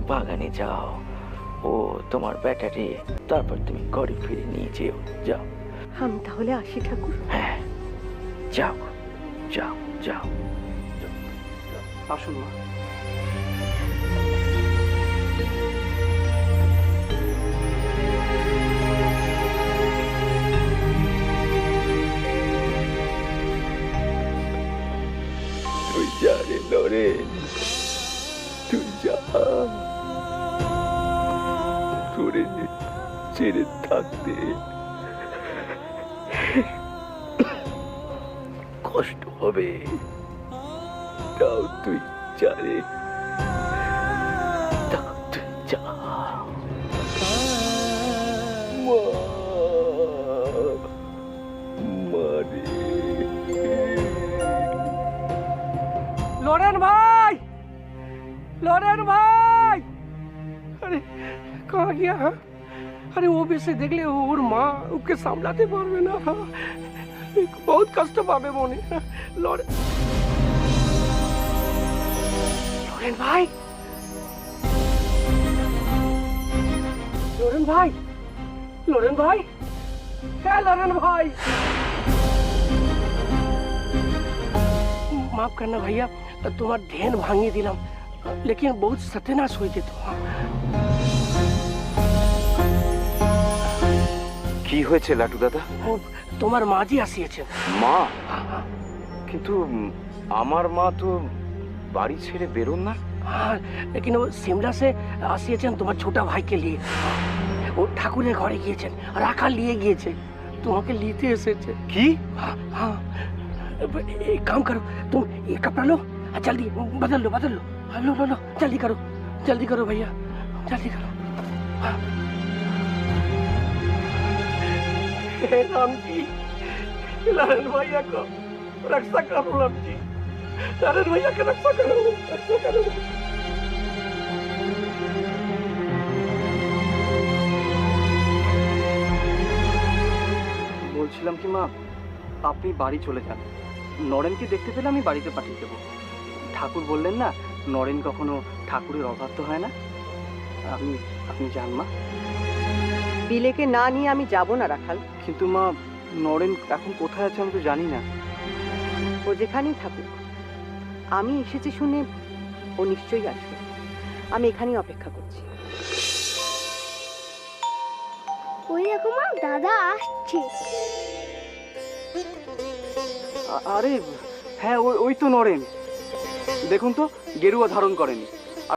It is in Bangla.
বাগানে যাও। ও তোমার ব্যাটারি। তারপর তুমি ঘরে ফিরে নিয়ে যেও। যাও। আমি তাহলে আসি ঠাকুর। হ্যাঁ। যাও যাও যাও। আসুন মা। তুই যা তোরে ছেড়ে থাকতে কষ্ট হবে তাও তুই যা রে তাও তুই যা মা মারে লরেন ভাই লরেন ভাই अरे कहाँ गया हाँ? अरे वो भी देख ले और माँ उसके सामलाते बार में ना एक बहुत कष्ट पावे मोने लॉरे लॉरेन भाई। लॉरेन भाई। लॉरेन भाई। क्या लॉरेन भाई? माफ़ करना भैया तो तुम्हारे ढेर भांगी दिलाम लेकिन बहुत सत्यनाश हुई थी तुम्हारा কি হয়েছে লাটু দাদা ও তোমার মাঝি আসিয়েছেন মা কিন্তু উম, আমার মা তো বাড়ি ছেড়ে বেরোন না हाँ लेकिन वो शिमला से আসিয়েছেন তোমার ছোটা ভাইকে নিয়ে ও ঠাকুরের ঘরে গিয়েছেন রাখা নিয়ে গিয়েছে তোমাকে নিতে এসেছে কি हाँ हाँ एक काम करो तुम ये कपड़ा लो और जल्दी बदल लो बदल लो हाँ, लो लो लो जल्दी करो जल्दी करो भैया जल्दी करो हाँ। বলছিলাম কি মা আপনি বাড়ি চলে যান। নরেনকে দেখতে পেলে আমি বাড়িতে পাঠিয়ে দেবো। ঠাকুর বললেন না নরেন কখনো ঠাকুরের অভাব তো হয় না। আপনি আপনি যান মা। বিলেকে না নিয়ে আমি যাব না রাখাল। কিন্তু মা নরেন এখন কোথায় আছে আমি তো জানি না। ও যেখানেই থাকুক আমি এসেছি শুনে ও নিশ্চয়ই আসবে। আমি এখানেই অপেক্ষা করছি। ওই দেখো মা দাদা আসছে। আরে হ্যাঁ ওই ওই তো নরেন। দেখুন তো গেরুয়া ধারণ করেনি।